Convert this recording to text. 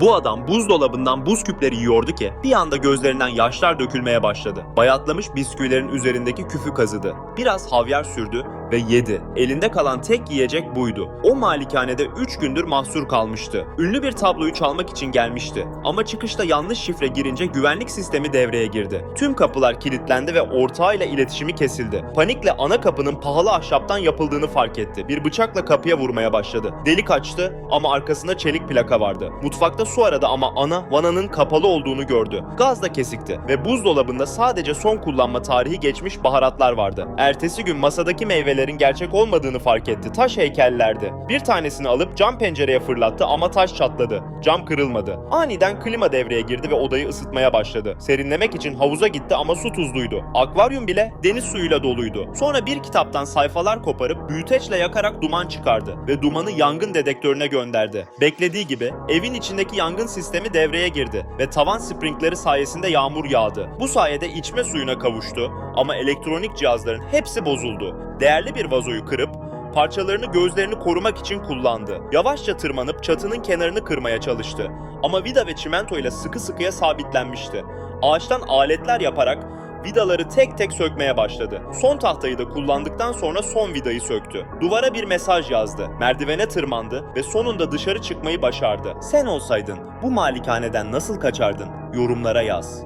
Bu adam buzdolabından buz küpleri yiyordu ki bir anda gözlerinden yaşlar dökülmeye başladı. Bayatlamış bisküvilerin üzerindeki küfü kazıdı. Biraz havyar sürdü ve yedi. Elinde kalan tek yiyecek buydu. O malikanede 3 gündür mahsur kalmıştı. Ünlü bir tabloyu çalmak için gelmişti. Ama çıkışta yanlış şifre girince güvenlik sistemi devreye girdi. Tüm kapılar kilitlendi ve ortağıyla iletişimi kesildi. Panikle ana kapının pahalı ahşaptan yapıldığını fark etti. Bir bıçakla kapıya vurmaya başladı. Delik açtı ama arkasında çelik plaka vardı. Mutfakta su aradı ama ana vananın kapalı olduğunu gördü. Gaz da kesikti ve buzdolabında sadece son kullanma tarihi geçmiş baharatlar vardı. Ertesi gün masadaki meyvelerin gerçek olmadığını fark etti. Taş heykellerdi. Bir tanesini alıp cam pencereye fırlattı ama taş çatladı. Cam kırılmadı. Aniden klima devreye girdi ve odayı ısıtmaya başladı. Serinlemek için havuza gitti ama su tuzluydu. Akvaryum bile deniz suyuyla doluydu. Sonra bir kitaptan sayfalar koparıp büyüteçle yakarak duman çıkardı ve dumanı yangın dedektörüne gönderdi. Beklediği gibi evin içindeki yangın sistemi devreye girdi ve tavan sprinkleri sayesinde yağmur yağdı. Bu sayede içme suyuna kavuştu ama elektronik cihazların hepsi bozuldu. Değerli bir vazoyu kırıp parçalarını gözlerini korumak için kullandı. Yavaşça tırmanıp çatının kenarını kırmaya çalıştı. Ama vida ve çimento ile sıkı sıkıya sabitlenmişti. Ağaçtan aletler yaparak vidaları tek tek sökmeye başladı. Son tahtayı da kullandıktan sonra son vidayı söktü. Duvara bir mesaj yazdı. Merdivene tırmandı ve sonunda dışarı çıkmayı başardı. Sen olsaydın bu malikaneden nasıl kaçardın? Yorumlara yaz.